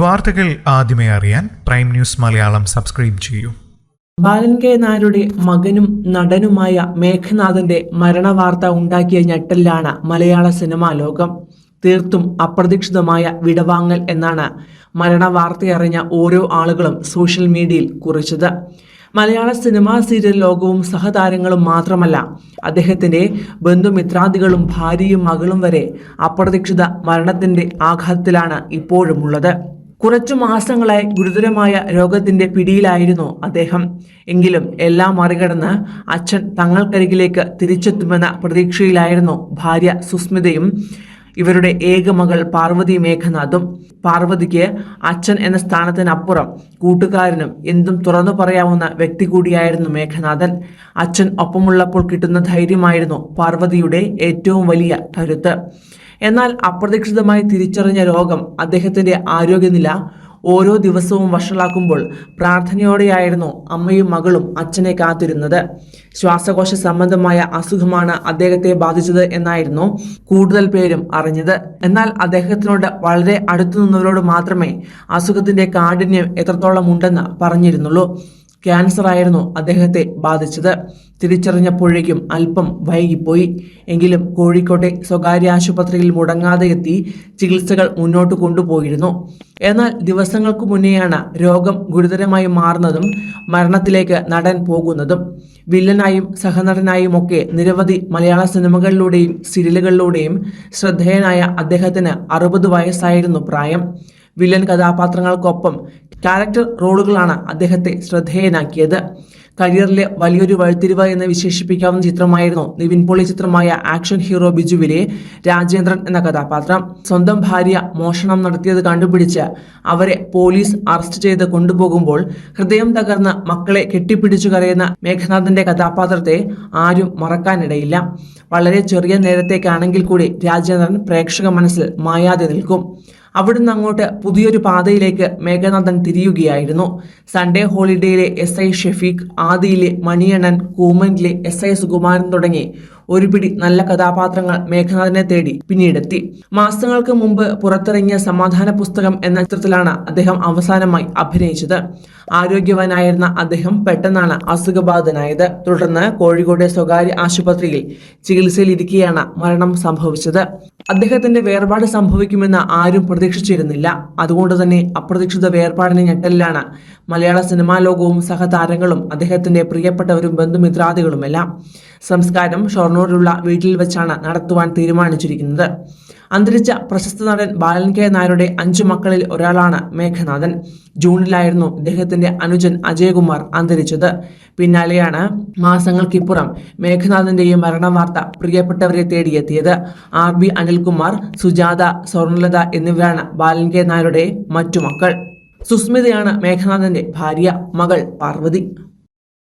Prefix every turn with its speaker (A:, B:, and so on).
A: വാർത്തകൾ ആദ്യമേ അറിയാൻ പ്രൈം ന്യൂസ് മലയാളം സബ്സ്ക്രൈബ് ചെയ്യൂ.
B: ബാലൻ കെ നായരുടെ മകനും നടനുമായ മേഘനാഥന്റെ മരണവാർത്ത ഉണ്ടാക്കിയ ഞെട്ടലിലാണ് മലയാള സിനിമാ ലോകം. തീർത്തും അപ്രതീക്ഷിതമായ വിടവാങ്ങൽ എന്നാണ് മരണവാർത്തയറിഞ്ഞ ഓരോ ആളുകളും സോഷ്യൽ മീഡിയയിൽ കുറിച്ചത്. മലയാള സിനിമാ സീരിയൽ ലോകവും സഹതാരങ്ങളും മാത്രമല്ല അദ്ദേഹത്തിന്റെ ബന്ധുമിത്രാദികളും ഭാര്യയും മകളും വരെ അപ്രതീക്ഷിത മരണത്തിന്റെ ആഘാതത്തിലാണ് ഇപ്പോഴുമുള്ളത്. കുറച്ചു മാസങ്ങളായി ഗുരുതരമായ രോഗത്തിന്റെ പിടിയിലായിരുന്നു അദ്ദേഹം. എങ്കിലും എല്ലാം മറികടന്ന് അച്ഛൻ തങ്ങൾക്കരികിലേക്ക് തിരിച്ചെത്തുമെന്ന പ്രതീക്ഷയിലായിരുന്നു ഭാര്യ സുസ്മിതയും ഇവരുടെ ഏക മകൾ പാർവതി മേഘനാഥും. പാർവതിക്ക് അച്ഛൻ എന്ന സ്ഥാനത്തിനപ്പുറം കൂട്ടുകാരനും എന്തും തുറന്നു പറയാവുന്ന വ്യക്തി കൂടിയായിരുന്നു മേഘനാഥൻ. അച്ഛൻ ഒപ്പമുള്ളപ്പോൾ കിട്ടുന്ന ധൈര്യമായിരുന്നു പാർവതിയുടെ ഏറ്റവും വലിയ കരുത്ത്. എന്നാൽ അപ്രതീക്ഷിതമായി തിരിച്ചറിഞ്ഞ രോഗം അദ്ദേഹത്തിന്റെ ആരോഗ്യനില ഓരോ ദിവസവും വഷളാക്കുമ്പോൾ പ്രാർത്ഥനയോടെയായിരുന്നു അമ്മയും മകളും അച്ഛനെ കാത്തിരുന്നത്. ശ്വാസകോശ സംബന്ധമായ അസുഖമാണ് അദ്ദേഹത്തെ ബാധിച്ചത് എന്നായിരുന്നു കൂടുതൽ പേരും അറിഞ്ഞത്. എന്നാൽ അദ്ദേഹത്തിനോട് വളരെ അടുത്തു നിന്നവരോട് മാത്രമേ അസുഖത്തിന്റെ കാഠിന്യം എത്രത്തോളം ഉണ്ടെന്ന് പറഞ്ഞിരുന്നുള്ളൂ. ക്യാൻസർ ആയിരുന്നു അദ്ദേഹത്തെ ബാധിച്ചത്. തിരിച്ചറിഞ്ഞപ്പോഴേക്കും അല്പം വൈകിപ്പോയി. എങ്കിലും കോഴിക്കോട്ടെ സ്വകാര്യ ആശുപത്രിയിൽ മുടങ്ങാതെ എത്തി ചികിത്സകൾ മുന്നോട്ട് കൊണ്ടുപോയിരുന്നു. എന്നാൽ ദിവസങ്ങൾക്ക് മുന്നെയാണ് രോഗം ഗുരുതരമായി മാറുന്നതും മരണത്തിലേക്ക് നടൻ പോകുന്നതും. വില്ലനായും സഹനടനായും ഒക്കെ നിരവധി മലയാള സിനിമകളിലൂടെയും സീരിയലുകളിലൂടെയും ശ്രദ്ധേയനായ അദ്ദേഹത്തിന് അറുപത് വയസ്സായിരുന്നു പ്രായം. വില്ലൻ കഥാപാത്രങ്ങൾക്കൊപ്പം ക്യാരക്ടർ റോളുകളാണ് അദ്ദേഹത്തെ ശ്രദ്ധേയനാക്കിയത്. കരിയറിലെ വലിയൊരു വഴിത്തിരിവ് എന്ന് വിശേഷിപ്പിക്കാവുന്ന ചിത്രമായിരുന്നു നിവിൻ പോളി ചിത്രമായ ആക്ഷൻ ഹീറോ ബിജുവിലെ രാജേന്ദ്രൻ എന്ന കഥാപാത്രം. സ്വന്തം ഭാര്യ മോഷണം നടത്തിയത് കണ്ടുപിടിച്ച് അവരെ പോലീസ് അറസ്റ്റ് ചെയ്ത് കൊണ്ടുപോകുമ്പോൾ ഹൃദയം തകർന്ന് മക്കളെ കെട്ടിപ്പിടിച്ചു കരയുന്ന മേഘനാഥന്റെ കഥാപാത്രത്തെ ആരും മറക്കാനിടയില്ല. വളരെ ചെറിയ നേരത്തേക്കാണെങ്കിൽ കൂടി രാജേന്ദ്രൻ പ്രേക്ഷക മനസ്സിൽ മായാതെ നിൽക്കും. അവിടുന്ന് അങ്ങോട്ട് പുതിയൊരു പാതയിലേക്ക് മേഘനാഥൻ തിരിയുകയായിരുന്നു. സൺഡേ ഹോളിഡേയിലെ എസ് ഐ ഷെഫീഖ് ആദിയിലെ മണിയണ്ണൻ കൂമനിലെ എസ് ഐ സുകുമാരൻ തുടങ്ങി ഒരു പിടി നല്ല കഥാപാത്രങ്ങൾ മേഘനാഥനെ തേടി പിന്നീടെത്തി. മാസങ്ങൾക്ക് മുമ്പ് പുറത്തിറങ്ങിയ സമാധാന പുസ്തകം എന്ന ചിത്രത്തിലാണ് അദ്ദേഹം അവസാനമായി അഭിനയിച്ചത്. ആരോഗ്യവാനായിരുന്ന അദ്ദേഹം പെട്ടെന്നാണ് അസുഖബാധിതനായത് തുടർന്ന് കോഴിക്കോട് സ്വകാര്യ ആശുപത്രിയിൽ ചികിത്സയിലിരിക്കെയാണ് മരണം സംഭവിച്ചത്. അദ്ദേഹത്തിന്റെ വേർപാട് സംഭവിക്കുമെന്ന് ആരും പ്രതീക്ഷിച്ചിരുന്നില്ല. അതുകൊണ്ട് തന്നെ അപ്രതീക്ഷിത വേർപാടിന് ഞെട്ടലിലാണ് മലയാള സിനിമാ ലോകവും സഹതാരങ്ങളും അദ്ദേഹത്തിന്റെ പ്രിയപ്പെട്ടവരും ബന്ധുമിത്രാദികളുമെല്ലാം. സംസ്കാരം ഷൊർണൂരിലുള്ള വീട്ടിൽ വെച്ചാണ് നടത്തുവാൻ തീരുമാനിച്ചിരിക്കുന്നത്. അന്തരിച്ച പ്രശസ്ത നടൻ ബാലൻ കെ നായരുടെ അഞ്ചു മക്കളിൽ ഒരാളാണ് മേഘനാഥൻ. ജൂണിലായിരുന്നു അദ്ദേഹത്തിന്റെ അനുജൻ അജയകുമാർ അന്തരിച്ചത്. പിന്നാലെയാണ് മാസങ്ങൾക്കിപ്പുറം മേഘനാഥന്റെയും മരണവാർത്ത പ്രിയപ്പെട്ടവരെ തേടിയെത്തിയത്. ആർ ബി അനിൽകുമാർ സുജാത സ്വർണലത എന്നിവരാണ് ബാലൻ കെ നായരുടെ മറ്റു മക്കൾ. സുസ്മിതയാണ് മേഘനാഥന്റെ ഭാര്യ മകൾ പാർവതി.